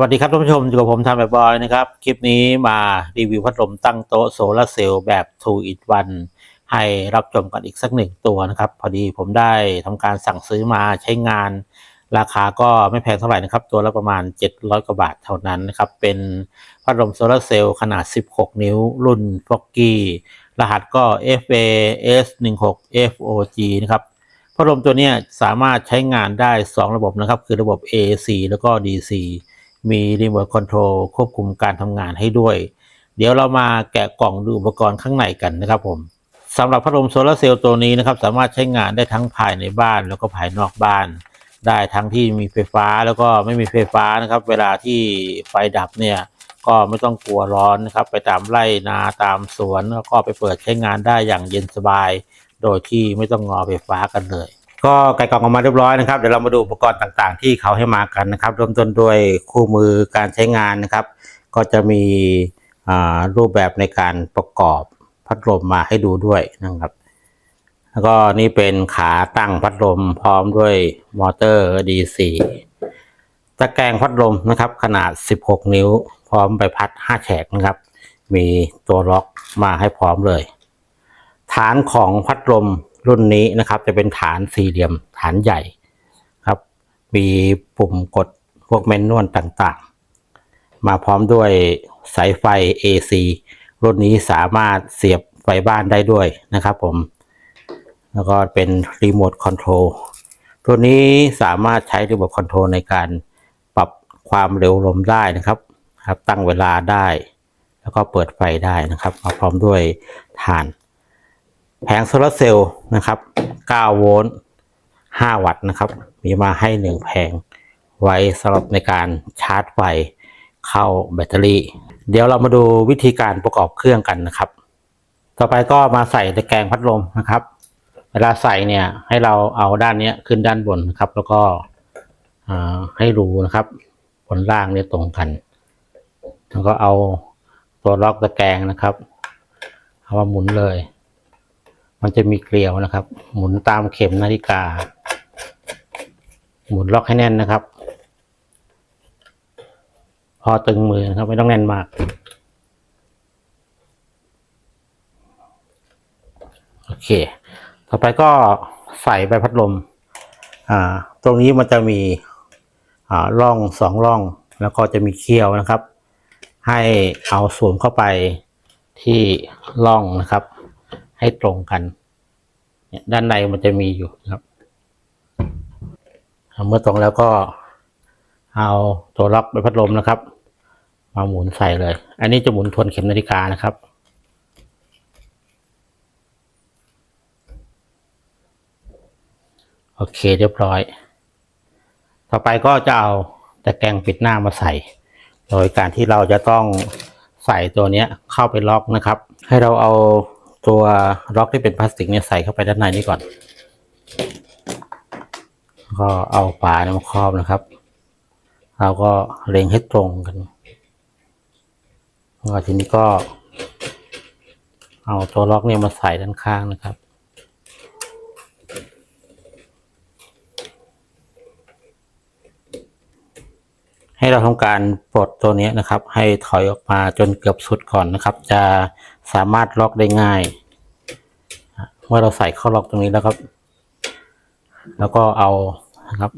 วัสดีครับท่านผู้ชมอยู่กับผมทำแบบบอยนะครับ คลิปนี้มารีวิวพัดลมตั้งโต๊ะโซลาร์เซลล์แบบ2 in 1ให้รับชมกันอีกสักหนึ่งตัวนะครับ พอดีผมได้ทำการสั่งซื้อมาใช้งาน ราคาก็ไม่แพงเท่าไหร่นะครับ ตัวละประมาณ 700 กว่าบาทเท่านั้นนะครับ เป็นพัดลมโซลาร์เซลล์ขนาด 16 นิ้ว รุ่นฟอกกี้รหัสก็ FAS 1 6 FOG นะครับพัดลมตัวนี้สามารถใช้งานได้ 2 ระบบนะครับ คือระบบ AC แล้วก็ DC มีรีโมทคอนโทรลควบคุมการทำงานให้ด้วย เดี๋ยวเรามาแกะกล่องดูอุปกรณ์ข้างในกันนะครับผมสำหรับพัดลมโซลาร์เซลล์ตัวนี้นะครับ สามารถใช้งานได้ทั้งภายในบ้านแล้วก็ภายนอกบ้าน ได้ทั้งที่มีไฟฟ้าแล้วก็ไม่มีไฟฟ้านะครับ เวลาที่ไฟดับเนี่ยก็ไม่ต้องกลัวร้อนนะครับ ไปตามไร่นาตามสวนแล้วก็ไปเปิดใช้งานได้อย่างเย็นสบาย โดยที่ไม่ต้องงอไฟฟ้ากันเลย ก็ไก่กล่องออกมาเรียบร้อยนะครับเดี๋ยวเรามาดูอุปกรณ์ต่างๆ ที่เขาให้มากันนะครับเริ่มต้นด้วยคู่มือการใช้งานนะครับ ก็จะมีรูปแบบในการประกอบพัดลมมาให้ดูด้วยนะครับ แล้วก็นี่เป็นขาตั้งพัดลมพร้อมด้วยมอเตอร์ DC ตะแกรงพัดลมนะครับ ขนาด 16 นิ้ว พร้อมใบพัด 5 แฉกนะครับ มีตัวล็อกมาให้พร้อมเลย ฐานของพัดลม รุ่นนี้นะครับจะเป็นฐานสี่เหลี่ยมฐานใหญ่ครับ มีปุ่มกดพวกแมนนวลต่างๆ มาพร้อมด้วยสายไฟ AC รุ่นนี้สามารถเสียบไฟบ้านได้ด้วยนะครับผม แล้วก็เป็นรีโมทคอนโทรลตัวนี้สามารถใช้รีโมทคอนโทรลในการปรับความเร็วลมได้นะครับครับ ตั้งเวลาได้ แล้วก็เปิดไฟได้นะครับมาพร้อมด้วยฐาน แผงโซลาร์เซลล์นะครับ9โวลต์5วัตต์นะครับ มีมาให้ 1 แผงไว้สำหรับในการชาร์จไฟเข้าแบตเตอรี่ เดี๋ยวเรามาดูวิธีการประกอบเครื่องกันนะครับ ต่อไปก็มาใส่ตะแกรงพัดลมนะครับ เวลาใส่เนี่ยให้เราเอาด้านนี้ขึ้นด้านบนนะครับ แล้วก็ให้รูนะครับบนล่างเนี่ยตรงกัน แล้วก็เอาตัวล็อกตะแกรงนะครับ เอามาหมุนเลย มันจะมีเกลียวนะครับ หมุนตามเข็มนาฬิกา หมุนล็อกให้แน่นนะครับ พอตึงมือนะครับไม่ต้องแน่นมาก โอเค ต่อไปก็ใส่ใบพัดลม อ่า ตรงนี้มันจะมีอ่าร่องสองร่องแล้วก็จะมีเคี้ยวนะครับ ให้เอาสวมเข้าไปที่ร่องนะครับ ให้ตรงกัน เนี่ยด้านในมันจะมีอยู่นะครับ เมื่อตรงแล้วก็เอาตัวล็อกใบพัดลมนะครับ มาหมุนใส่เลย อันนี้จะหมุนทวนเข็มนาฬิกานะครับโอเคเรียบร้อย ต่อไปก็จะเอาตะแกรงปิดหน้ามาใส่ โดยการที่เราจะต้องใส่ตัวนี้เข้าไปล็อกนะครับ ให้เราเอา ตัวล็อกที่เป็นพลาสติกเนี่ยใส่เข้าไปด้านในนี้ก่อน ก็เอาฝาเนี่ยมาครอบนะครับ เราก็เล็งให้ตรงกันแล้วทีนี้ก็ เอาตัวล็อกเนี่ยมาใส่ด้านข้างนะครับ ให้เราทำการปลดตัวนี้นะครับ ให้ถอยออกมาจนเกือบสุดก่อนนะครับ จะสามารถล็อกได้ง่ายเมื่อเราใส่เข้าล็อกตรงนี้แล้วครับ แล้วก็เอานะครับ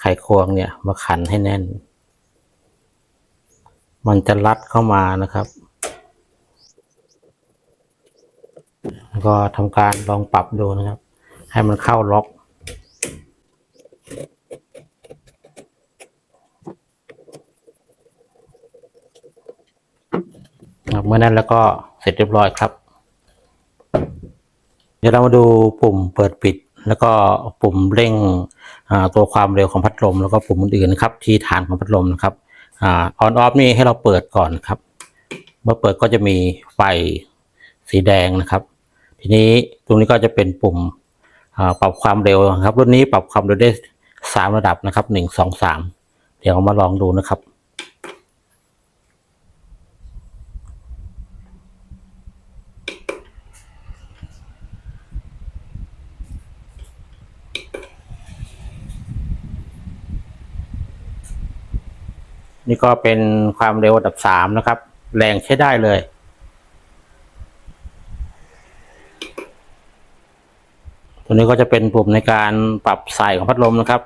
ไขควงเนี่ยมาขันให้แน่น มันจะรัดเข้ามานะครับแล้วก็ทำการลองปรับดูนะครับ ให้มันเข้าล็อก ครับ เมื่อนั้นแล้วก็เสร็จเรียบร้อยครับ เดี๋ยวเรามาดูปุ่มเปิดปิด แล้วก็ปุ่มเร่งตัวความเร็วของพัดลม แล้วก็ปุ่มอื่นๆนะครับ ที่ฐานของพัดลมนะครับอ่าออนออฟนี่ให้เราเปิดก่อนครับ เมื่อเปิดก็จะมีไฟสีแดงนะครับ ทีนี้ตรงนี้ก็จะเป็นปุ่มปรับความเร็วครับ รุ่นนี้ปรับความเร็วได้สามระดับนะครับหนึ่งสองสามเดี๋ยวมาลองดูนะครับ นี่ก็เป็นความเร็วระดับสามนะครับ แรงใช้ได้เลย ตัวนี้ก็จะเป็นปุ่มในการปรับสายของพัดลมนะครับ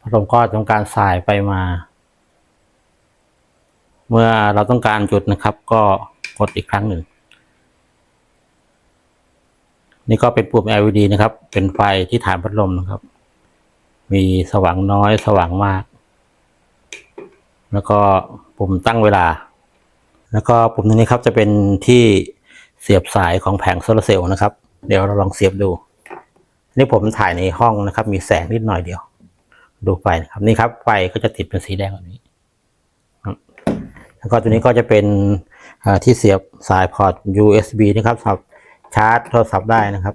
พัดลมก็ทำการสายไปมา เมื่อเราต้องการจุดนะครับก็ กดอีกครั้งหนึ่ง นี่ก็เป็นปุ่ม LED นะครับ เป็นไฟที่ฐานพัดลมนะครับ มีสว่างน้อยสว่างมาก แล้วก็ปุ่มตั้งเวลา แล้วก็ปุ่มนี้ครับจะเป็นที่เสียบสายของแผงโซลาร์เซลล์นะครับ เดี๋ยวเราลองเสียบดู นี่ผมถ่ายในห้องนะครับ มีแสงนิดหน่อยเดียว ดูไฟนะครับ นี่ครับไฟก็จะติดเป็นสีแดงแบบนี้แล้วก็ตัวนี้ก็จะเป็น ที่เสียบสายพอร์ต USB นะครับสำหรับชาร์จโทรศัพท์ได้นะครับ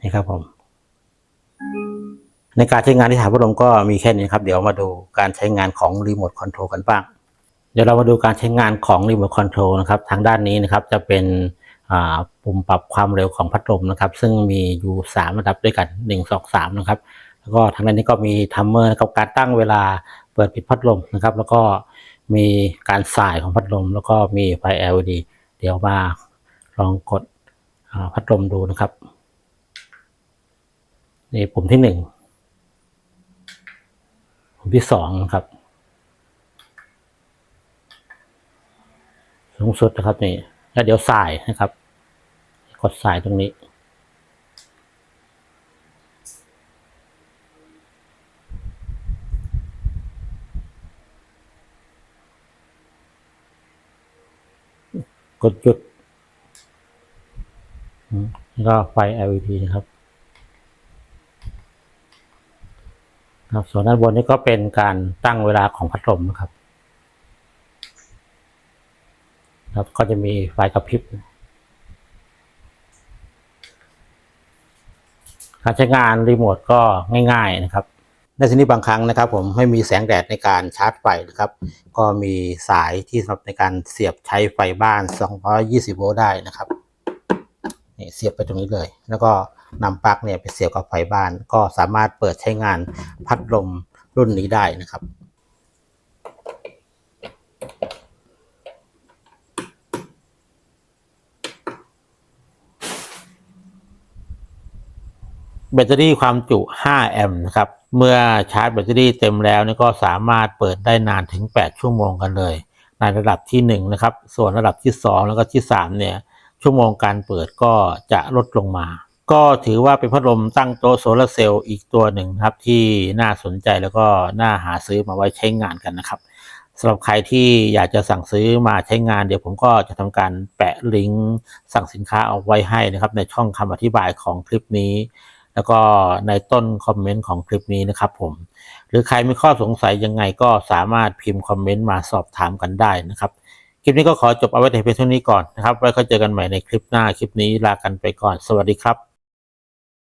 นี่ครับผม ในการใช้งานที่ฐานพัดลมก็มีแค่นี้ครับ เดี๋ยวมาดูการใช้งานของรีโมทคอนโทรลกันบ้าง เดี๋ยวเรามาดูการใช้งานของรีโมทคอนโทรลนะครับ ทางด้านนี้นะครับจะเป็นปุ่มปรับความเร็วของพัดลมนะครับ ซึ่งมีอยู่สามระดับด้วยกันหนึ่งสองสามนะครับ แล้วก็ทางด้านนี้ก็มีทัมเมอร์นะครับการตั้งเวลาเปิดปิดพัดลมนะครับ แล้วก็มีการสายของพัดลม แล้วก็มีไฟ LED เดี๋ยวมาลองกดพัดลมดูนะครับนี่ปุ่มที่หนึ่งปุ่มที่สองนะครับ สูงสุดนะครับนี่แล้วเดี๋ยวสายนะครับ กดสายตรงนี้ กดหยุดแล้วก็ไฟ LED นะครับครับ ส่วนด้านบนนี้ก็เป็นการตั้งเวลาของพัดลมนะครับ ครับก็จะมีไฟกระพริบ การใช้งานรีโมทก็ง่าย ๆนะครับ ในที่นี้บางครั้งนะครับผมไม่มีแสงแดดในการชาร์จไฟนะครับ ก็มีสายที่สำหรับในการเสียบใช้ไฟบ้าน 220 โวลต์ได้นะครับนี่เสียบไปตรงนี้เลย แล้วก็นำปลั๊กเนี่ยไปเสียบกับไฟบ้าน ก็สามารถเปิดใช้งานพัดลมรุ่นนี้ได้นะครับแบตเตอรี่ความจุ 5 แอมป์นะครับ เมื่อชาร์จแบตเตอรี่เต็มแล้วนี่ก็สามารถเปิดได้นานถึง 8 ชั่วโมงกันเลย ในระดับที่ 1 นะครับ ส่วนระดับที่ 2 แล้วก็ที่ 3 เนี่ย ชั่วโมงการเปิดก็จะลดลงมา ก็ถือว่าเป็นพัดลมตั้งโต๊ะโซลาร์เซลล์อีกตัวหนึ่งครับที่น่าสนใจแล้วก็น่าหาซื้อมาไว้ใช้งานกันนะครับสำหรับใครที่อยากจะสั่งซื้อมาใช้งานเดี๋ยวผมก็จะทำการแปะลิงก์สั่งสินค้าเอาไว้ให้นะครับ ในช่องคำอธิบายของคลิปนี้ แล้วก็ในต้นคอมเมนต์ของคลิปนี้นะครับผม หรือใครมีข้อสงสัยยังไงก็สามารถพิมพ์คอมเมนต์มาสอบถามกันได้นะครับ คลิปนี้ก็ขอจบเอาไว้แต่เพียงเท่านี้ก่อนนะครับ ไว้ค่อยเจอกันใหม่ในคลิปหน้า คลิปนี้ลากันไปก่อน สวัสดีครับ